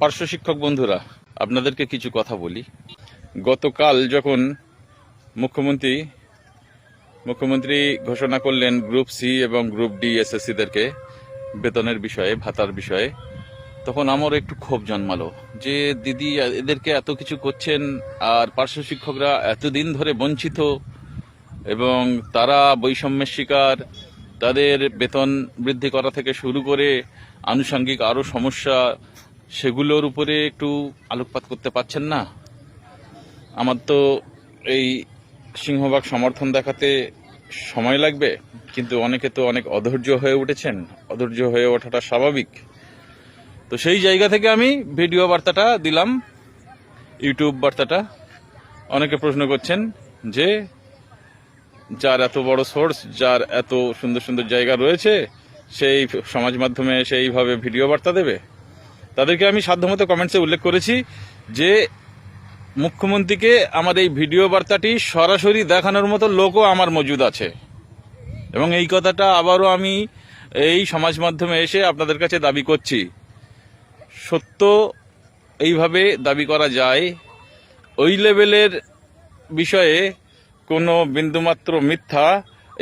পার্শ্ব শিক্ষক বন্ধুরা, আপনাদেরকে কিছু কথা বলি। গতকাল যখন মুখ্যমন্ত্রী মুখ্যমন্ত্রী ঘোষণা করলেন গ্রুপ সি এবং গ্রুপ ডি এসএসসিদেরকে বেতনের বিষয়ে, ভাতার বিষয়ে, তখন আমার একটু ক্ষোভ জন্মালো যে, দিদি, এদেরকে এত কিছু করছেন আর পার্শ্ব শিক্ষকরা এতদিন ধরে বঞ্চিত এবং তারা বৈষম্যের শিকার, তাদের বেতন বৃদ্ধি করা থেকে শুরু করে আনুষঙ্গিক আরও সমস্যা সেগুলোর উপরে একটু আলোকপাত করতে পারছেন না? আমার তো এই সিংহভাগ সমর্থন দেখাতে সময় লাগবে, কিন্তু অনেকে তো অনেক অধৈর্য হয়ে উঠেছেন। অধৈর্য হয়ে ওঠাটা স্বাভাবিক। তো সেই জায়গা থেকে আমি ভিডিও বার্তাটা দিলাম, ইউটিউব বার্তাটা। অনেকে প্রশ্ন করছেন যে, যার এত বড় সোর্স, যার এত সুন্দর সুন্দর জায়গা রয়েছে, সেই সমাজ মাধ্যমে সেইভাবে ভিডিও বার্তা দেবে? তাদেরকে আমি সাধ্যমতো কমেন্টসে উল্লেখ করেছি যে মুখ্যমন্ত্রীকে আমার এই ভিডিও বার্তাটি সরাসরি দেখানোর মতো লোকও আমার মজুদ আছে। এবং এই কথাটা আবারও আমি এই সমাজ মাধ্যমে এসে আপনাদের কাছে দাবি করছি। সত্য এইভাবে দাবি করা যায়, ওই লেভেলের বিষয়ে কোনো বিন্দুমাত্র মিথ্যা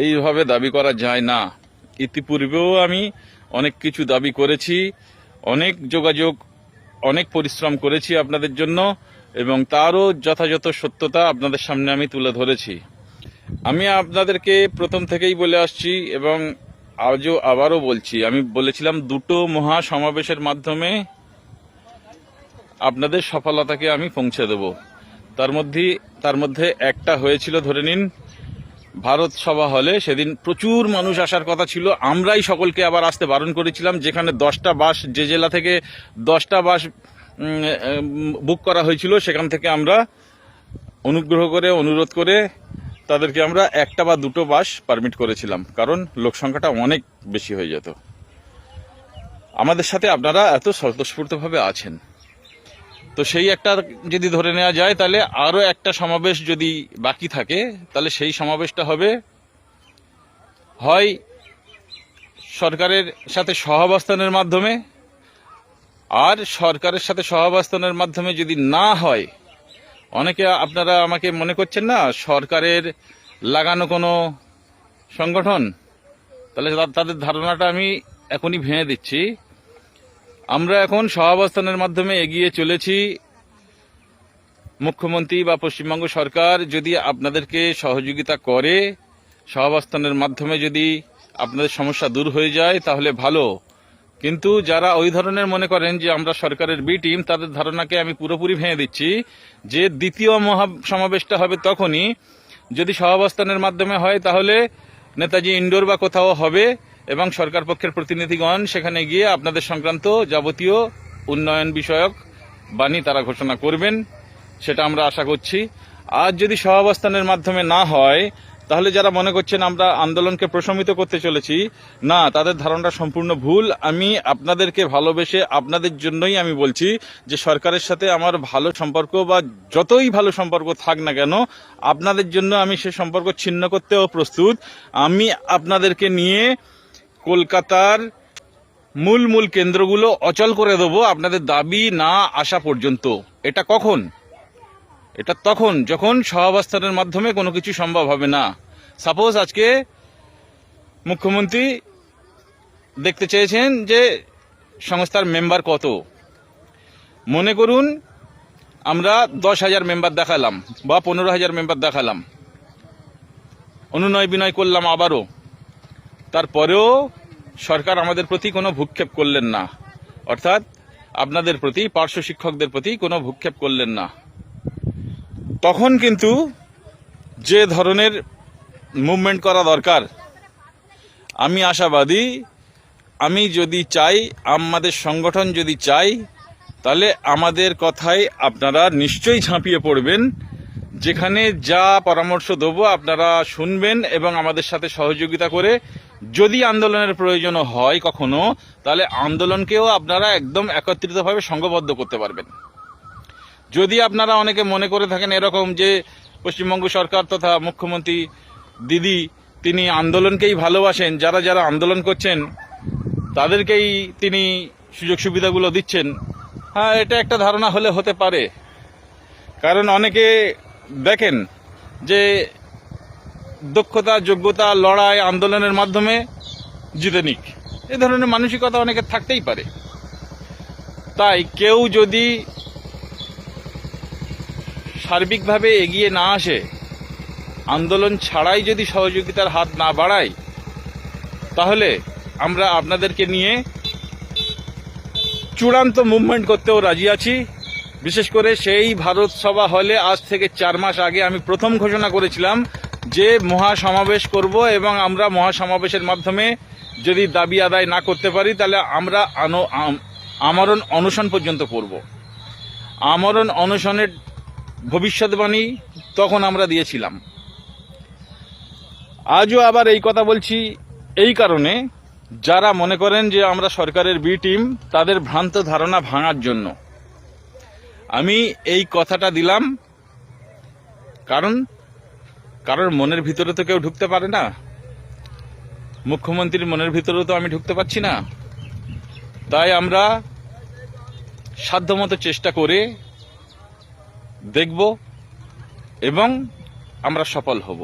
এইভাবে দাবি করা যায় না। ইতিপূর্বেও আমি অনেক কিছু দাবি করেছি অনেক যোগাযোগ, অনেক পরিশ্রম করেছি আপনাদের জন্য এবং তারও যথাযথ সত্যতা আপনাদের সামনে আমি তুলে ধরেছি। আমি আপনাদেরকে প্রথম থেকেই বলে আসছি এবং আজও আবারও বলছি, আমি বলেছিলাম দুটো মহা সমাবেশের মাধ্যমে আপনাদের সফলতাকে আমি পৌঁছে দেব। তার মধ্যে তার মধ্যে একটা হয়েছিল ধরে নিন ভারত সভা হলে সেদিন প্রচুর মানুষ আসার কথা ছিল। আমরাই সকলকে আবার আসতে বারণ করেছিলাম, যেখানে দশটা বাস, যে জেলা থেকে দশটা বাস বুক করা হয়েছিল, সেখান থেকে আমরা অনুগ্রহ করে, অনুরোধ করে তাদেরকে আমরা একটা বা দুটো বাস পারমিট করেছিলাম, কারণ লোক সংখ্যাটা অনেক বেশি হয়ে যেত। আমাদের সাথে আপনারা এত স্বতঃস্ফূর্তভাবে আছেন। তো সেই একটা যদি ধরে নেওয়া যায়, তাহলে আরও একটা সমাবেশ যদি বাকি থাকে, তাহলে সেই সমাবেশটা হবে, হয় সরকারের সাথে সহাবস্থানের মাধ্যমে, আর সরকারের সাথে সহাবস্থানের মাধ্যমে যদি না হয়, অনেকে আপনারা আমাকে মনে করছেন না, সরকারের লাগানো কোনো সংগঠন? তাহলে তাদের ধারণাটা আমি এখনই ভেঙে দিচ্ছি। আমরা এখন সহাবস্থানের মাধ্যমে এগিয়ে চলেছি। মুখ্যমন্ত্রী বা পশ্চিমবঙ্গ সরকার যদি আপনাদেরকে সহযোগিতা করে, সহাবস্থানের মাধ্যমে যদি আপনাদের সমস্যা দূর হয়ে যায়, তাহলে ভালো। কিন্তু যারা ওই ধরনের মনে করেন যে আমরা সরকারের বি টিম তাদের ধারণাকে আমি পুরোপুরি ভেঙে দিচ্ছি যে দ্বিতীয় মহা সমাবেশটা হবে তখনই। যদি সহাবস্থানের মাধ্যমে হয়, তাহলে নেতাজি ইন্ডোর বা কোথাও হবে। এবং সরকার পক্ষের প্রতিনিধিগণ সেখানে গিয়ে আপনাদের সংক্রান্ত যাবতীয় উন্নয়ন বিষয়ক বাণী তারা ঘোষণা করবেন, সেটা আমরা আশা করছি। আর যদি সহাবস্থানের মাধ্যমে না হয়, তাহলে যারা মনে করছেন আমরা আন্দোলনকে প্রশমিত করতে চলেছি, না, তাদের ধারণাটা সম্পূর্ণ ভুল। আমি আপনাদেরকে ভালোবেসে আপনাদের জন্যই আমি বলছি যে সরকারের সাথে আমার ভালো সম্পর্ক বা যতই ভালো সম্পর্ক থাক না কেন, আপনাদের জন্য আমি সে সম্পর্ক ছিন্ন করতেও প্রস্তুত। আমি আপনাদেরকে নিয়ে কলকাতার মূল মূল কেন্দ্রগুলো অচল করে দেবো, আপনাদের দাবি না আসা পর্যন্ত। এটা কখন? এটা তখন, যখন সহাবস্থানের মাধ্যমে কোনো কিছু সম্ভব হবে না। সাপোজ আজকে মুখ্যমন্ত্রী দেখতে চেয়েছেন যে সংস্থার মেম্বার কত। মনে করুন, আমরা দশ হাজার মেম্বার দেখালাম বা পনেরো হাজার মেম্বার দেখালাম। অনুনয় বিনয় করলাম আবারও। তারপরেও সরকার আমাদের প্রতি কোনো ভূক্ষেপ করলেন না। অর্থাৎ আপনাদের প্রতি, পার্শ্ব শিক্ষকদের প্রতি কোনো ভূক্ষেপ করলেন না। তখন কিন্তু যে ধরনের মুভমেন্ট করা দরকার, আমি আশাবাদী, আমি যদি চাই, আমাদের সংগঠন যদি চাই, তাহলে আমাদের কথায় আপনারা নিশ্চয়ই ঝাঁপিয়ে পড়বেন। যেখানে যা পরামর্শ দেবো আপনারা শুনবেন এবং আমাদের সাথে সহযোগিতা করে। যদি আন্দোলনের প্রয়োজন হয় কখনো, তাহলে আন্দোলনকেও আপনারা একদম একত্রিতভাবে সংঘবদ্ধ করতে পারবেন। যদি আপনারা অনেকে মনে করে থাকেন এরকম যে পশ্চিমবঙ্গ সরকার তথা মুখ্যমন্ত্রী দিদি, তিনি আন্দোলনকেই ভালোবাসেন, যারা যারা আন্দোলন করছেন, তাদেরকেই তিনি সুযোগ সুবিধাগুলো দিচ্ছেন। হ্যাঁ এটা একটা ধারণা হলে হতে পারে। কারণ অনেকে দেখেন যে দক্ষতা, যোগ্যতা, লড়াই, আন্দোলনের মাধ্যমে জিতে নিক। এ ধরনের মানসিকতা অনেকের থাকতেই পারে। তাই কেউ যদি সার্বিকভাবে এগিয়ে না আসে, আন্দোলন ছাড়াই যদি সহযোগিতার হাত না বাড়ায়, তাহলে আমরা আপনাদেরকে নিয়ে চূড়ান্ত মুভমেন্ট করতেও রাজি আছি। বিশেষ করে সেই ভারত সভা হলে আজ থেকে চার মাস আগে আমি প্রথম ঘোষণা করেছিলাম যে মহাসমাবেশ করব এবং আমরা মহাসমাবেশের মাধ্যমে যদি দাবি আদায় না করতে পারি, তাহলে আমরা আমরণ অনশন পর্যন্ত করব। আমরণ অনশনের ভবিষ্যৎবাণী তখন আমরা দিয়েছিলাম। আজও আবার এই কথা বলছি এই কারণে, যারা মনে করেন যে আমরা সরকারের বি টিম, তাদের ভ্রান্ত ধারণা ভাঙার জন্য। আমি এই কথাটা দিলাম কারণ কারোর মনের ভিতরে তো কেউ ঢুকতে পারে না। মুখ্যমন্ত্রীর মনের ভিতরে তো আমি ঢুকতে পারছি না। তাই আমরা সাধ্যমতো চেষ্টা করে দেখব এবং আমরা সফল হব।